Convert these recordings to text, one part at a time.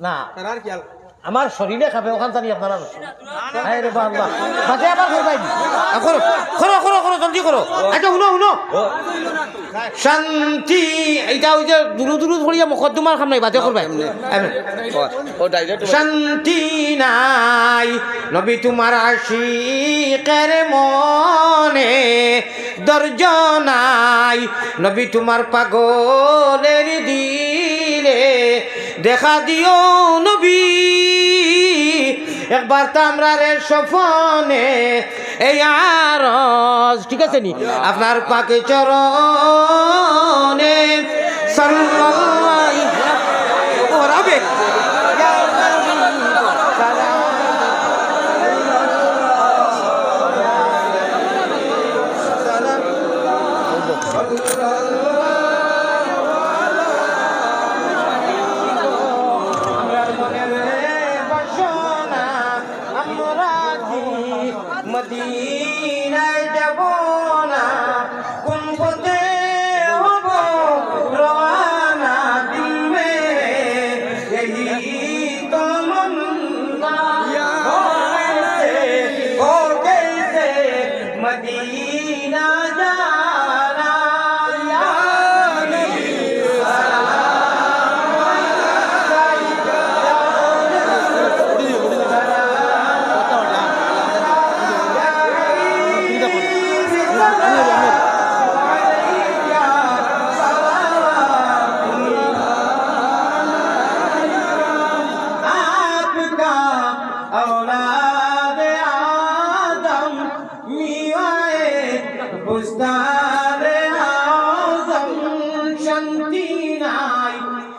না আমার শরীরে খাবে ওখান জানি আপনারা হায় রে বাবা বাজে আবার করবাই করো করো করো করো জলদি করো আচ্ছা শুনো শুনো শান্তি এইটা ওই যে দূর দূর ধরিয়া খাম নাই বাজে করবাই শান্তি নাই নবী তোমার আশিকের মনে দর্জ নাই নবী তোমার পাগলের দিলে দেখা দিও নবী। একবার তো আমরা সফনে এই আর ঠিক আছে নি? আপনার পাকে চরণে সাল্লাল্লাহু মদিনায় যাব না। কোন পথে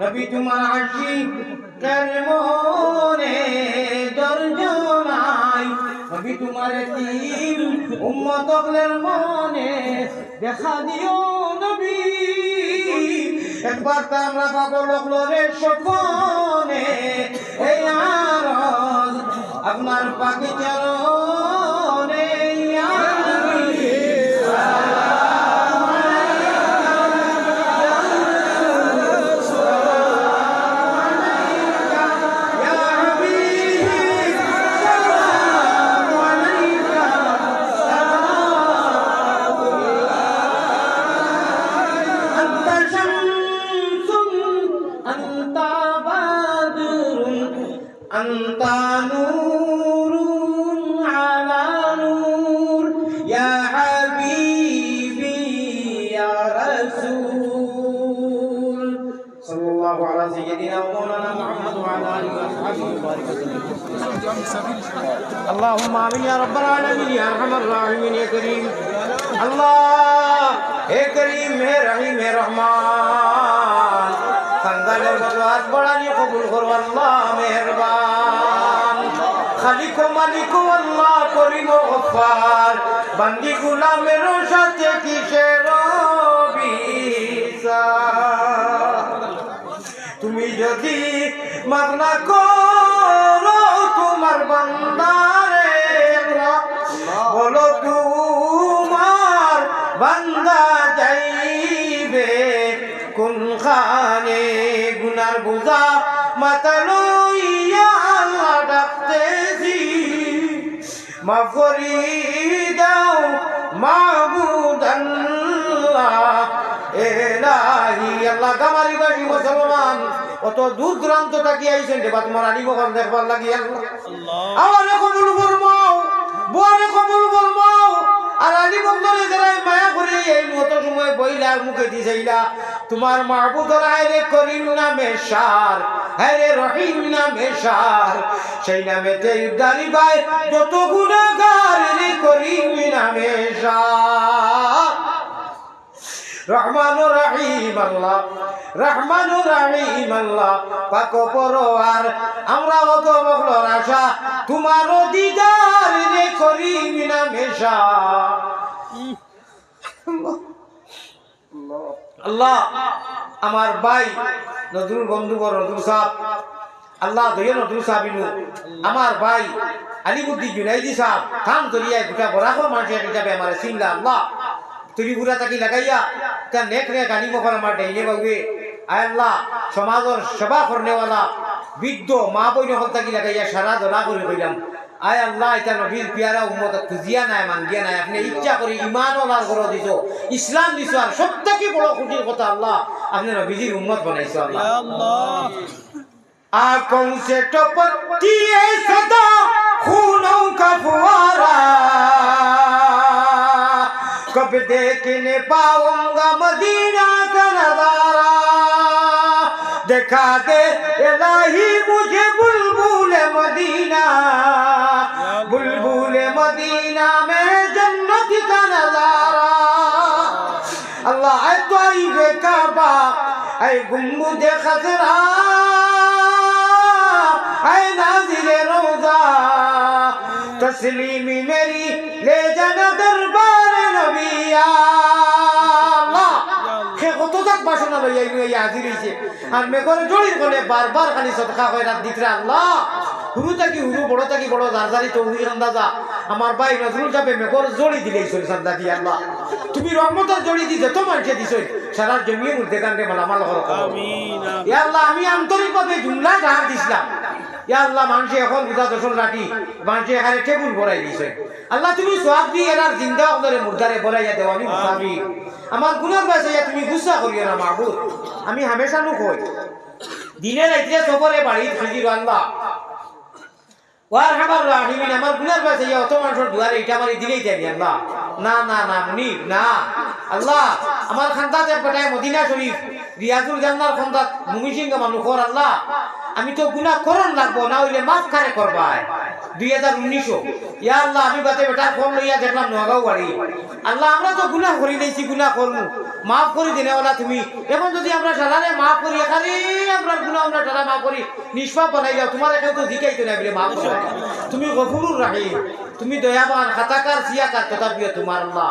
নবী তোমার আশিক মনে দর্জ নাই নবী তোমার তিন উম্মতদের মনে দেখা দিও নবী। একবার তো আমরা পাবো লোকলরে সপনে। এই আরজ আপনার পাখি চরণে आमीन या रब्बल आलमीन, या रहमान रहीम या करीम। अल्लाह हे करीम हे रहीम हे रहमान। संगालेर बदवास बड़ानी कबूल करो, अल्लाह मेहरबान। खालिक मालिक, अल्लाह करीम गफ्फार। बंदी गुलामेर সাথে কিসের তুমি যদি মাগনা কর খানে গুনার বুঝা মাথা লইয়া আল্লাহ ডাকতেছি। মাফ করি দাও মাহবুদ আল্লাহ। এলাহি আল্লাহ গামারি বাড়ি মুসলমান। অত দূর দূরান্ত আইছেন দেখবার লাগি আল্লাহ। আমারে কবুল ফরমাও বুয়ারে কবুল ফরমাও। আর আলী বকরে যারা মায়া করে এই মত সময় বইলা মুখে দিছাইলা তোমার মাহবুদর আইরে করিম নামে সার, হ্যারে রহিম নামে সার, সেই নামেতে উদ্ধারি ভাই, যত গুণাগার রে করিম নামে সার। রহমান রহিম আল্লাহ রহমান রহিম আল্লাহ, পাক পরোয়ার, আমরা অত বকলর আশা, তোমার দিদার রে করিম নামে সার। আল্লাহ, আমার ভাই নজরুল বন্ধুবর নজরুল সাহ আল্লাহ ধরে নজরুল সাহিনু আমার ভাই আলিবুদ্দি জুনাইদি সাহ থাম ধরিয়া গোটা বরাক মানুষের হিসাবে আমার সিংলা আল্লাহ। বুড়া তাকি লাগাইয়া, তা নেক রে গানি মকর আমার ডাইনে বাবুয়ে আয় আল্লাহ, সমাজের সেবা করনেওয়ালা, বৃদ্ধ মা বই নহল থাকি লাগাইয়া সারা দলা করে কইলাম। আয় আল্লাহ এটা নবীর পিয়ারা উম্মত খুঁজিয়া নাই মানগিয়া নাই। আপনি ইচ্ছা করে ইমান ওলার করে দিছ ইসলাম দিছ আর সব থেকে বড় খুশির কথা আল্লাহ আপনি নবীজির উম্মত বানাইছো আল্লাহ। আর কোন সে টপতি সদা খুনও কা কব দেখনে পাওঙ্গা মদিনা কা দেখা দে এলাহি মুঝে বুল बुलबुल मदीना बुलबुल मदीना में जन्नत का नजारा अल्लाह ऐ ताइब काबा ऐ गुम्बुद खजरा ऐ नाजिर रोजा तस्लीमी मेरी ले जाना दरबार नबिया বাসনা লইয়া ইনু এই হাজির হইছে। আর মেঘরে জড়ির গলে বারবার খালি সদকা হয় রাত দিতরা আল্লাহ হুরু থাকি হুরু বড় থাকি বড় জারজারি তৌহি আন্দাজা আমার ভাই নজরুল যাবে মেঘর জড়ি দিলে ইসর সান্দা দি আল্লাহ। তুমি রহমতের জড়ি দি যত মানুষে দিছই সারা জমিয়ে মধ্যে কান্দে মালামাল করো ইয়া আল্লাহ আমি আন্তরিকভাবে জুমলা গান দিছিলাম। আল্লাহ, মানুষে এখন বুঝা রাখি মানুষে এখানে টেবুল ভরাই দিছে। আল্লাহ, তুমি সোয়াব দিয়ে এনার জিন্দা অন্তরে মুর্দারে ভরাইয়া দেও, আমি মুসাফি আমার গুণের তুমি গুসা করিও না মাহবুদ আমি হামেশা নুক হই। দিনে রাইতে সফরে বাড়ি হাজির আল্লাহ ওয়ার হামার রাহিমিন, আমার গুনার বাসে অত মানুষের দুয়ারে এটা আমার দিলেই আল্লাহ। না না না মুনির না। আল্লাহ, আমার খান্দাতে পাঠায় মদিনা শরীফ, রিয়াজুল জান্নার খান্দাত মুমিসিংহ মানুষর আল্লাহ। আমি তো গুনাহ করন লাগবো, না হইলে মাফ খারে করবাই দুই হাজার উনিশশো ইয়া আল্লাহ, আমি বাতে বেটার ফোন লইয়া দেখলাম নোয়াগাঁও বাড়ি। আল্লাহ, আমরা তো গুনাহ করি দিয়েছি গুনাহ করব মাফ করে দিনে ওলা তুমি। এখন যদি আমরা সারারে মাফ করি এখানে আমরা গুনাহ, আমরা সারা মাফ করি, নিষ্পাপ বানাই যাও, তোমার এখানে তো জিকাইতো না, বলে মাফ তুমি গফুরুর রাহি তুমি দয়াবান, খাতাকার সিয়াকার তথাপিও তোমার আল্লাহ।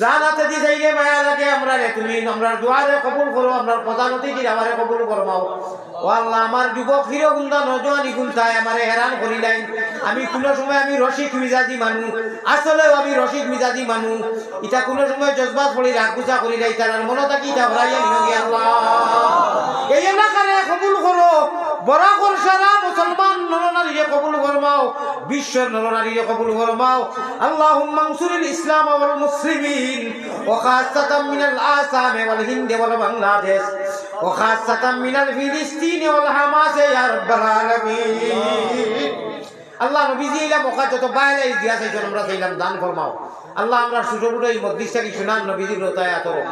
জানাতে দি লাগে তুমি কবুল কবুল করমাও আমি কোনো সময় আমি রসিক মিজাজি মানু, আসলেও আমি রসিক মিজাজি মানু। ইটা কোনো সময় জজবাত পড়ি রাগ গুজা করি যাই তার মনে থাকি এই এলাকারে কবুল করো, বরাকর সারা মুসলমান নরনারীরে কবুল ফরমাও বিশ্বের নরনারীরে কবুল ফরমাও। আল্লাহুম্মা আনসুরিল ইসলাম ওয়াল মুসলিমিন। ওয়া খাসাতাম মিনাল আসাম ওয়াল হিন্দ ওয়াল বাংলাদেশ। ওয়া খাসাতাম মিনাল ফিলিস্তিন ওয়াল হামাস, ইয়া রাব্বাল আলামিন। আল্লাহ নবীজি ইলা মক্কা যত বাইরে দিয়া চাইছো আমরা চাইলাম দান ফরমাও। আল্লাহ আমরা ছোট এই মধ্যিষ্ঠাকি শুনান নবীজি রোজায় আতরো।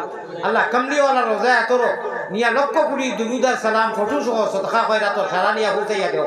আল্লাহ কামলিওয়ালা রোজায় আতরো। নিয়া লক্ষ কোটি দুরুদার সালাম ফটো সহ সদকা কয়রা তো সারা নিয়া হুতাইয়া দেও।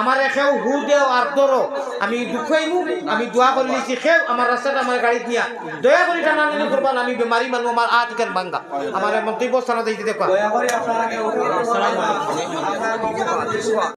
আমার খেউ হু দেও আর ধরো। আমি দুঃখাইমু আমি দোয়া করলি লিছি খেউ আমার রাস্তাটা আমার গাড়িত নিয়া দয়া করে টানা নিলে করবান আমি বেমারি মানুষ আমার আ টিকার ভাঙ্গা আমার মন্তব্য স্থানত দিতে দেখবা।